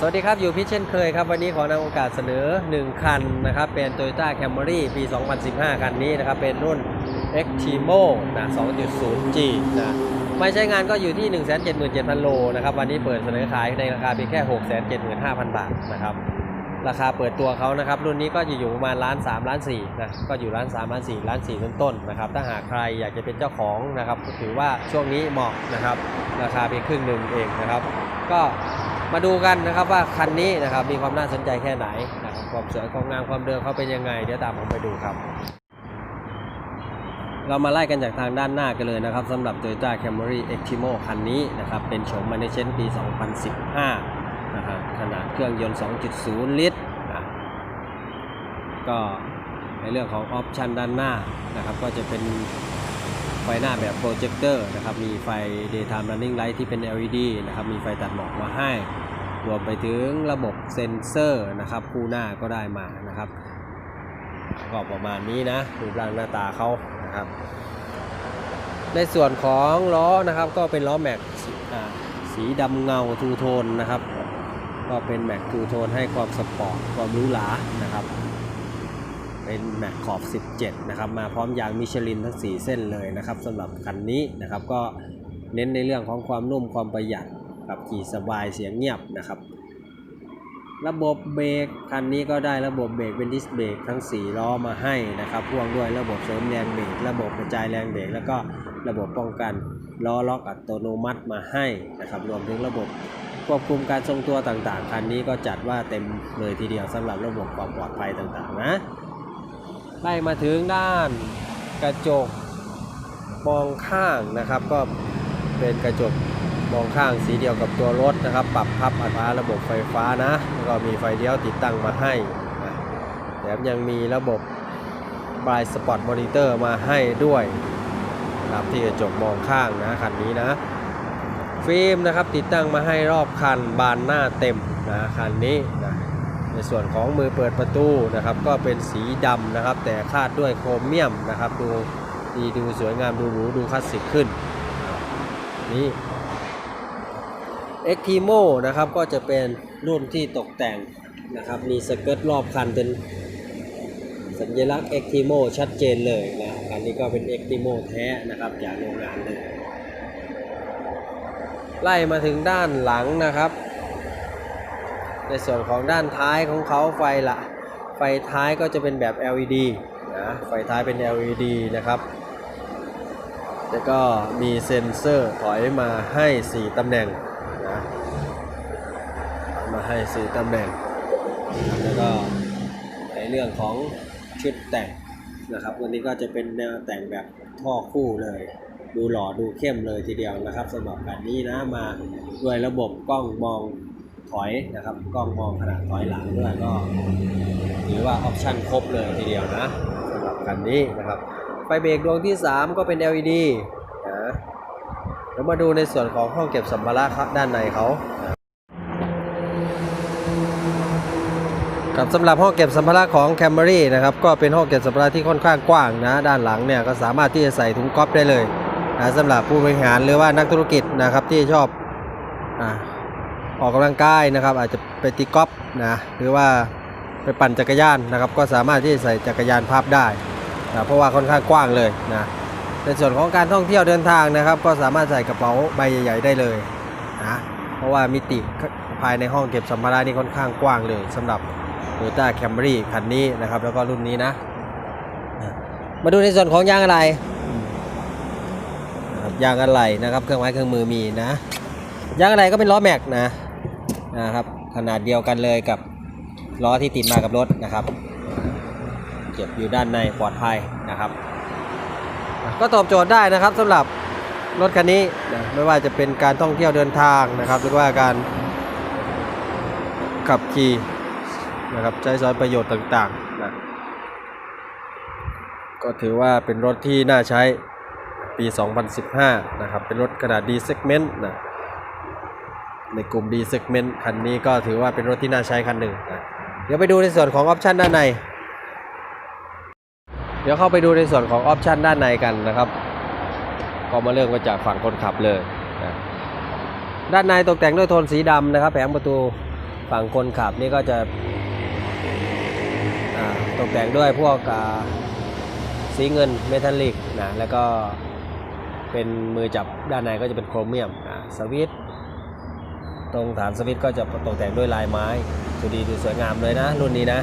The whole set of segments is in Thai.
สวัสดีครับ อยู่พิชเช่นเคยครับ วันนี้ขอนำโอกาสเสนอ 1 คันนะครับ เป็น Toyota Camry ปี 2015 คันนี้นะครับ เป็นรุ่น Xtremo นะ 2.0G นะ ไม่ใช้งานก็อยู่ที่ 177,000 โลนะครับ วันนี้เปิดเสนอขายในราคาเพียงแค่ 675,000 บาทนะครับ ราคาเปิดตัวเขานะครับ รุ่นนี้ก็จะอยู่ประมาณล้าน3ล้าน4นะ ก็อยู่ล้าน3ล้าน4ล้าน4ต้นต้นๆนะครับ ถ้าหากใครอยากจะเป็นเจ้าของนะครับ ถือว่าช่วงนี้เหมาะนะครับ ราคาเพียงครึ่งหนึ่งเองนะครับ ก็ มาดูกันนะครับว่าคันนี้นะครับมีความน่าสนใจแค่ไหนนะครับความสวยความงามความเดิมเขาเป็นยังไง เดี๋ยวตามผมไปดูครับ เรามาไล่กันจากทางด้านหน้ากันเลยนะครับสำหรับ Toyota Camry Xtremo คันนี้นะครับเป็นโฉมมาในเชนปี 2015นะครับขนาดเครื่องยนต์ 2.0 ลิตรนะก็ในเรื่องของออปชันด้านหน้านะครับก็จะเป็น ไฟหน้าแบบโปรเจคเตอร์นะครับ มีไฟ daytime running light ที่เป็น LED นะครับ มีไฟตัดหมอกมาให้ รวมไปถึงระบบเซ็นเซอร์นะครับ คู่หน้าก็ได้มานะครับ ก็ประมาณนี้นะรูปร่างหน้าตาเขานะครับ ในส่วนของล้อนะครับก็เป็นล้อแม็กสีดำเงาทูโทนนะครับ ก็เป็นแม็กทูโทนให้ความสปอร์ตความรูหรานะครับ เป็นแม็กขอบ 17 นะครับ มาพร้อมยางมิชลินทั้ง 4 เส้นเลยนะครับสำหรับคันนี้นะครับ ก็เน้นในเรื่องของความนุ่มความประหยัดกับขี่สบายเสียงเงียบนะครับ ระบบเบรกคันนี้ก็ได้ระบบเบรกเป็นดิสเบรกทั้ง 4 ล้อมาให้นะครับพ่วงด้วยระบบเสริมแรงเบรกระบบกระจายแรงเบรกแล้วก็ระบบป้องกันล้อล็อกอัตโนมัติมาให้นะครับ รวมถึงระบบควบคุมการทรงตัวต่างๆ คันนี้ก็จัดว่าเต็มเลยทีเดียวสำหรับระบบความปลอดภัยต่างๆ นะ ไล่มาถึงด้านกระจกมองข้างนะครับ ก็เป็นกระจกมองข้างสีเดียวกับตัวรถนะครับ ปรับพับอัตราระบบไฟฟ้านะแล้วก็มีไฟเลี้ยวติดตั้งมาให้แถมยังมีระบบ b ายสปอตมอนิเตอร์มาให้ด้วยครับที่กระจกมองข้างนะคันนี้นะฟิล์มนะครับติดตั้งมาให้รอบคันบานหน้าเต็มนะคันนี้น ในส่วนของมือเปิดประตูนะครับ ก็เป็นสีดำนะครับ แต่คาดด้วยโครเมียมนะครับ ดูดีดูสวยงามดูหรูดูคลาสสิกขึ้นนี่ e x t i m o นะครับก็จะเป็นรุ่นที่ตกแต่งนะครับ มีสเกิร์ตรอบคันเป็นสัญลักษณ์ e x t i m o ชัดเจนเลยนะคันนี้ก็เป็น e x t i m o แท้นะครับจากโรงงานเลยไล่มาถึงด้านหลังนะครับ ในส่วนของด้านท้ายของเขาไฟละไฟท้ายก็จะเป็นแบบ LED นะไฟท้ายเป็น LED นะครับ แล้วก็มีเซ็นเซอร์ถอยมาให้ 4ตำแหน่งนะมาให้ 4ตำแหน่ง แล้วก็ในเรื่องของชุดแต่งนะครับวันนี้ก็จะเป็นแนวแต่งแบบท่อคู่เลย ดูหล่อดูเข้มเลยทีเดียวนะครับสำหรับการนี้นะมาด้วยระบบกล้องมอง ถอยนะครับ กล้องมองขนาดถอยหลังด้วยก็ถือว่าออปชั่นครบเลยทีเดียวนะสำหรับคันนี้นะครับ ไฟเบรกดวงที่ 3 ก็เป็น LED นะแล้วมาดูในส่วนของห้องเก็บสัมภาระครับด้านในเขาครับสำหรับห้องเก็บสัมภาระของ Camry นะครับก็เป็นห้องเก็บสัมภาระที่ค่อนข้างกว้างนะด้านหลังเนี่ยก็สามารถที่จะใส่ถุงก๊อฟได้เลยนะสำหรับผู้บริหารหรือว่านักธุรกิจนะครับที่ชอบอ่า ออกกำลังกายนะครับ อาจจะไปตีกอล์ฟนะหรือว่าไปปั่นจักรยานนะครับ ก็สามารถที่จะใส่จักรยานพับได้นะเพราะว่าค่อนข้างกว้างเลยนะในส่วนของการท่องเที่ยวเดินทางนะครับ ก็สามารถใส่กระเป๋าใบใหญ่ ๆ ได้เลยนะเพราะว่ามิติภายในห้องเก็บสัมภาระนี่ค่อนข้างกว้างเลยสำหรับ Toyota Camry คันนี้นะครับ แล้วก็รุ่นนี้นะ มาดูในส่วนของยางอะไรยางอะไรนะครับ เครื่องไม้เครื่องมือมีนะยางอะไรก็เป็นล้อแม็กนะ นะครับ ขนาดเดียวกันเลยกับล้อที่ติดมากับรถนะครับ เก็บอยู่ด้านในปลอดภัยนะครับ ก็ตอบโจทย์ได้นะครับสำหรับรถคันนี้นะไม่ว่าจะเป็นการท่องเที่ยวเดินทางนะครับ หรือว่าการขับขี่นะครับใช้สอยประโยชน์ต่างๆนะก็ถือว่าเป็นรถที่น่าใช้ปี 2015 นะครับ เป็นรถขนาด D segment นะ ในกลุ่ม D segment คันนี้ก็ถือว่าเป็นรถที่น่าใช้คันหนึ่งนะเดี๋ยวไปดูในส่วนของออปชันด้านใน เดี๋ยวเข้าไปดูในส่วนของออปชันด้านในกันนะครับ ก็มาเริ่มกันจากฝั่งคนขับเลยนะด้านในตกแต่งด้วยโทนสีดำนะครับ แผงประตูฝั่งคนขับนี่ก็จะตกแต่งด้วยพวกสีเงินเมทัลลิกนะแล้วก็เป็นมือจับด้านในก็จะเป็นโครเมียมสวิตช์ ตรงฐานสวิตช์ก็จะตกแต่งด้วยลายไม้ดูดีดูสวยงามเลยนะ รุ่นนี้นะ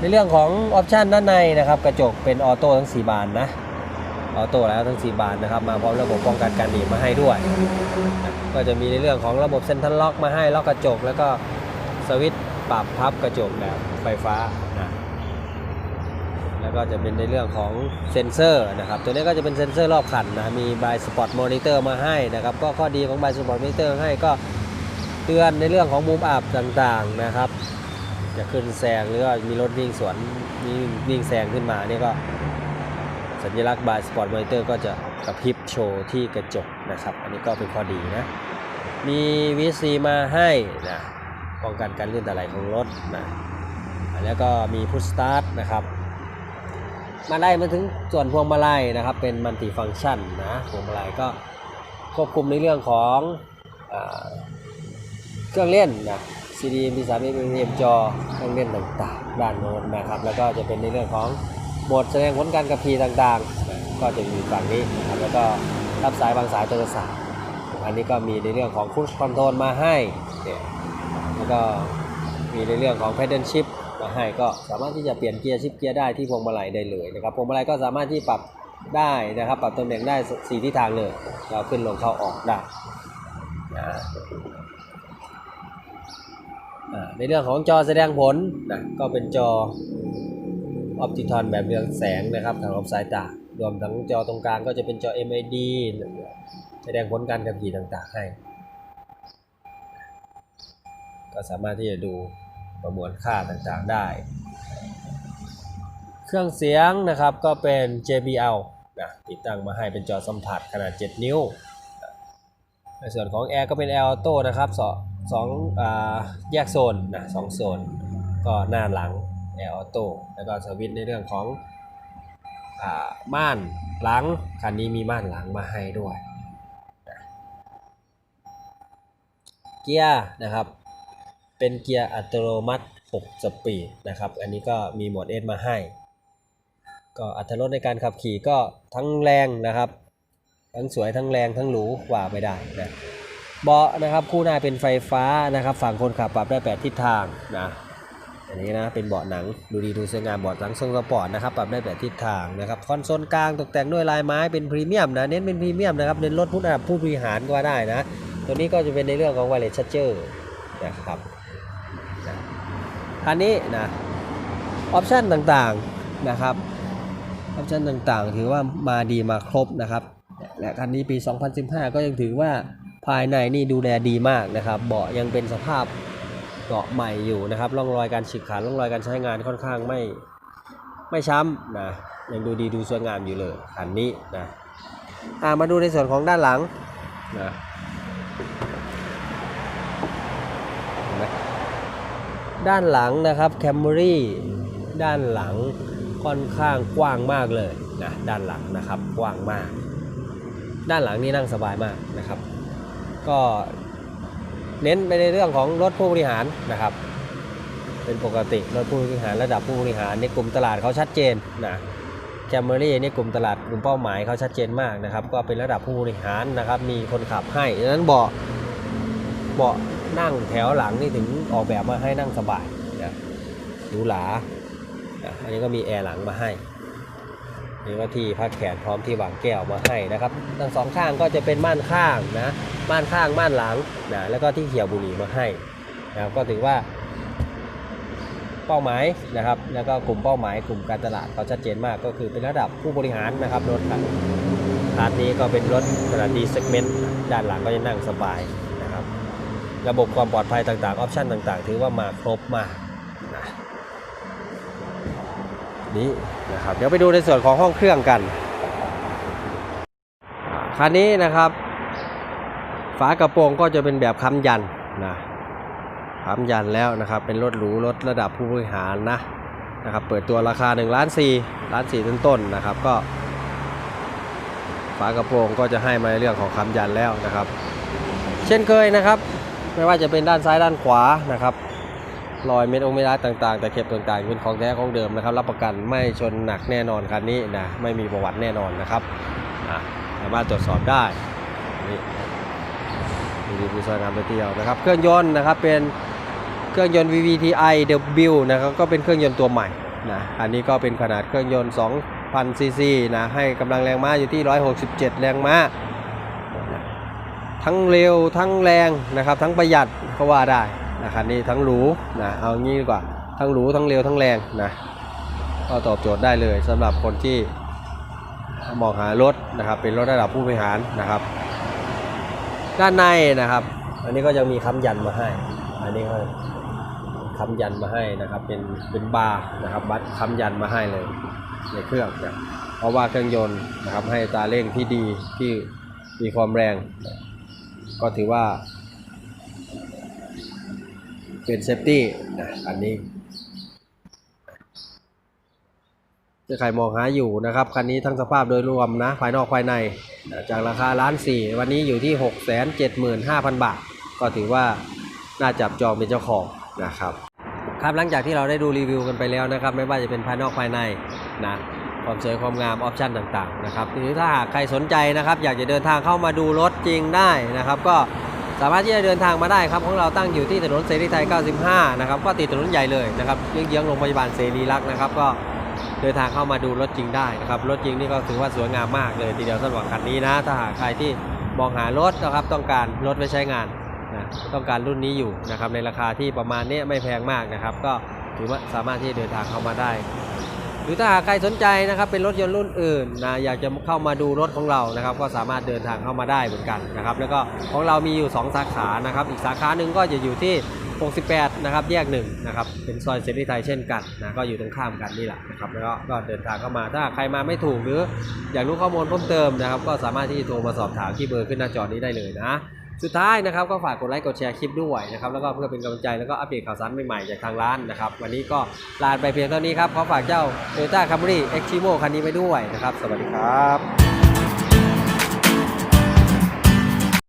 ในเรื่องของออปชันด้านในนะครับ กระจกเป็นออโต้ทั้ง 4 บานนะออโต้แล้วทั้ง 4 บานนะครับ มาพร้อมระบบป้องกันการหนีบมาให้ด้วย ก็จะมีในเรื่องของระบบเซ็นทรัลล็อกมาให้ล็อกกระจก แล้วก็สวิตช์ปรับพับกระจกแบบไฟฟ้านะแล้วก็จะเป็นในเรื่องของเซ็นเซอร์นะครับตัวนี้ก็จะเป็นเซ็นเซอร์รอบคันนะมีบายสปอตมอนิเตอร์มาให้นะครับก็ข้อดีของบายสปอตมอนิเตอร์ให้ก็ เตือนในเรื่องของมุมอับต่างๆนะครับ จะขึ้นแซงหรือว่ามีรถวิ่งสวนมีวิ่งแซงขึ้นมานี่ก็สัญลักษณ์บายสปอร์ตมอนิเตอร์ก็จะกระพริบโชว์ที่กระจกนะครับ อันนี้ก็เป็นข้อดีนะ มี VC มาให้นะป้องกันการลื่นตะไหลของรถนะแล้วก็มีพุชสตาร์ทนะครับ มาได้มาถึงส่วนพวงมาลัยนะครับ เป็นมัลติฟัง c t ชันนะพวงมาลัยก็ควบคุมในเรื่องของ เครื่องเล่นนะ CD MP3 MP จอเครื่องเล่นต่างๆด้านโน้นนะครับ แล้วก็จะเป็นในเรื่องของโหมดแสดงผลการขับขี่ต่างๆ ก็จะอยู่ฝั่งนี้นะครับแล้วก็รับสายบางสายโทรศัพท์อันนี้ก็มีในเรื่องของคูชคอนโทรลมาให้เนี่ยแล้วก็มีในเรื่องของ pedal shift มาให้ก็สามารถที่จะเปลี่ยนเกียร์ชิปเกียร์ได้ที่พวงมาลัยได้เลยนะครับพวงมาลัยก็สามารถที่ปรับได้นะครับ ปรับตำแหน่งได้สี่ทิศทางเลยเราขึ้นลงเข้าออกได้นะ ในเรื่องของจอแสดงผลนะก็เป็นจอออปติทอนแบบเรืองแสงนะครับทางรอบสายตารวมทั้งจอตรงกลางก็จะเป็นจอ MID แสดงผลการขับขี่ต่างๆให้ ก็สามารถที่จะดูประมวลค่าต่างๆได้ เครื่องเสียงนะครับก็เป็น JBL นะติดตั้งมาให้เป็นจอสัมผัสขนาด 7 นิ้ว ในส่วนของแอร์ก็เป็น Air Auto นะครับ สองอแยกโซนนะสองโซน ก็หน้าหลัง Air Auto แล้วก็สวิตในเรื่องของอม่านหลังคันนี้มีม่านหลังมาให้ด้วย เกียร์นะครับ เป็นเกียร์อัตโนมัติ 6 สปีดนะครับ อันนี้ก็มีโหมด S มาให้ ก็อัตรถรสในการขับขี่ก็ทั้งแรงนะครับ ทั้งสวยทั้งแรงทั้งหรูกว่าไม่ได้นะ เบาะนะครับคู่หน้าเป็นไฟฟ้านะครับ ฝั่งคนขับปรับได้ 8 ทิศทางนะอันนี้นะเป็นเบาะหนังดูดีดูสวยงามเบาะหนังทรงสปอร์ตนะครับปรับได้8ทิศทางนะครับคอนโซลกลางตกแต่งด้วยลายไม้เป็นพรีเมียมนะเน้นเป็นพรีเมียมนะครับเน้นรถผู้ระดับผู้บริหารก็ได้นะ ตัวนี้ก็จะเป็นในเรื่องของ wireless charger นะครับคันนี้นะออปชันต่างๆนะครับออปชันต่างๆ ถือว่ามาดีมาครบนะครับและคันนี้ปี 2015 ก็ยังถือว่า ภายในนี่ดูแลดีมากนะครับเบาะยังเป็นสภาพเบาะใหม่อยู่นะครับร่องรอยการฉีกขาดร่องรอยการใช้งานค่อนข้างไม่ไม่ช้ำนะยังดูดีดูสวยงามอยู่เลยคันนี้นะอ่ามาดูในส่วนของด้านหลังนะด้านหลังนะครับแคมเมรี่ด้านหลังค่อนข้างกว้างมากเลยนะด้านหลังนะครับกว้างมาก ด้านหลังนี่นั่งสบายมากนะครับ ก็เน้นไปในเรื่องของรถผู้บริหารนะครับ เป็นปกติรถผู้บริหารระดับผู้บริหารในกลุ่มตลาดเขาชัดเจนนะแคมเมอรี่นี่กลุ่มตลาดกลุ่มเป้าหมายเขาชัดเจนมากนะครับ ก็เป็นระดับผู้บริหารนะครับ มีคนขับให้ดังนั้นเบาะเบาะนั่งแถวหลังนี่ถึงออกแบบมาให้นั่งสบายนะหรูหราอันนี้ก็มีแอร์หลังมาให้นี่ก็ที่พักแขนพร้อมที่วางแก้วมาให้นะครับทั้งสองข้างก็จะเป็นม่านข้างนะ ม่านข้างม่านหลังนะแล้วก็ที่เขียวบุหรี่มาให้นะครับก็ถือว่า เป้าหมายนะครับ แล้วก็กลุ่มเป้าหมายกลุ่มการตลาดเขาชัดเจนมากก็คือเป็นระดับผู้บริหารนะครับรถคันนนี้ก็เป็นรถขนาดดีเซกเมนต์ด้านหลังก็จะนั่งสบายนะครับ ระบบความปลอดภัยต่างๆออปชั่นต่างๆ ถือว่ามาครบมากนะนี้นะครับเดี๋ยวไปดูในส่วนของห้องเครื่องกันคันนี้นะครับ ฝากระโปรงก็จะเป็นแบบค้ำยันนะค้ำยันแล้วนะครับ เป็นรถหรูรถระดับผู้บริหารนะนะครับ เปิดตัวราคา1ล้าน4ล้าน4ต้นๆนนะครับ ก็ ฝากระโปรงก็จะให้มาในเรื่องของค้ำยันแล้วนะครับ เช่นเคยนะครับ ไม่ว่าจะเป็นด้านซ้ายด้านขวานะครับรอยเม็ดองค์เม็ดร์ตต่างๆ แต่เข็บต่างๆเป็นของแท้ของเดิมนะครับ รับประกันไม่ชนหนักแน่นอนคันนี้นะไม่มีประวัติแน่นอนนะครับสามารถตรวจสอบได้นี่ มีดีมีซอยน้ำไปเที่ยวนะครับ เครื่องยนต์นะครับเป็นเครื่องยนต์ VVTi W นะครับก็เป็นเครื่องยนต์ตัวใหม่นะอันนี้ก็เป็นขนาดเครื่องยนต์ 2,000ซีซีนะให้กำลังแรงม้าอยู่ที่ 167 แรงม้า ทั้งเร็วทั้งแรงนะครับ ทั้งประหยัดก็ว่าได้นะคันนี้ทั้งหรูนะเอางี้ดีกว่าทั้งหรูทั้งเร็วทั้งแรงนะก็ตอบโจทย์ได้เลยสำหรับคนที่มองหารถนะครับเป็นรถระดับผู้บริหารนะครับ ด้านในนะครับ อันนี้ก็ยังมีค้ำยันมาให้ อันนี้ก็ค้ำยันมาให้นะครับ เป็นเป็นบาร์นะครับบัตรค้ำยันมาให้เลยในเครื่องนะเพราะว่าเครื่องยนต์นะครับให้ตาเร่งที่ดีที่มีความแรง ก็ถือว่า เป็นเซฟตี้นะอันนี้ ถ้าใครมองหาอยู่นะครับ คันนี้ทั้งสภาพโดยรวมนะ ภายนอกภายใน จากราคาล้านสี่วันนี้อยู่ที่ 6 7 5 0 0 0 บาท ก็ถือว่าน่าจับจองเป็นเจ้าของนะครับ ครับหลังจากที่เราได้ดูรีวิวกันไปแล้วนะครับ ไม่ว่าจะเป็นภายนอกภายในนะความสวยความงามออปชันต่างๆนะครับหรือถ้าหากใครสนใจนะครับ อยากจะเดินทางเข้ามาดูรถจริงได้นะครับ ก็สามารถที่จะเดินทางมาได้ครับของเราตั้งอยู่ที่ถนนเสรีไทย 95 นะครับ ก็ติดถนนใหญ่เลยนะครับเยื้องๆโรงพยาบาลเสรีรักษ์นะครับก็ เดินทางเข้ามาดูรถจริงได้นะครับรถจริงนี่ก็ถือว่าสวยงามมากเลยทีเดียวสำหรับคันนี้นะ ถ้าหากใครที่มองหารถนะครับต้องการรถไว้ใช้งานนะต้องการรุ่นนี้อยู่นะครับในราคาที่ประมาณนี้ไม่แพงมากนะครับ ก็ถือว่าสามารถที่เดินทางเข้ามาได้ หรือถ้าหากใครสนใจนะครับเป็นรถยนต์รุ่นอื่นนะอยากจะเข้ามาดูรถของเรานะครับ ก็สามารถเดินทางเข้ามาได้เหมือนกันนะครับ แล้วก็ของเรามีอยู่ 2 สาขานะครับ อีกสาขาหนึ่งก็จะอยู่ที่ 68 นะครับ แยกหนึ่งนะครับ เป็นซอยเสรีไทยเช่นกันนะ ก็อยู่ตรงข้ามกันนี่แหละนะครับ แล้วก็เดินทางเข้ามา ถ้าใครมาไม่ถูกหรืออยากรู้ข้อมูลเพิ่มเติมนะครับ ก็สามารถที่จะโทรมาสอบถามที่เบอร์ขึ้นหน้าจอนี้ได้เลยนะ สุดท้ายนะครับก็ฝากกดไลค์กดแชร์คลิปด้วยนะครับ แล้วก็เพื่อเป็นกำลังใจแล้วก็อัปเดตข่าวสารใหม่ๆจากทางร้านนะครับ วันนี้ก็ลาไปเพียงเท่านี้ครับ ขอฝากเจ้า Toyota Camry X Trimo คันนี้ไปด้วยนะครับ สวัสดีครับ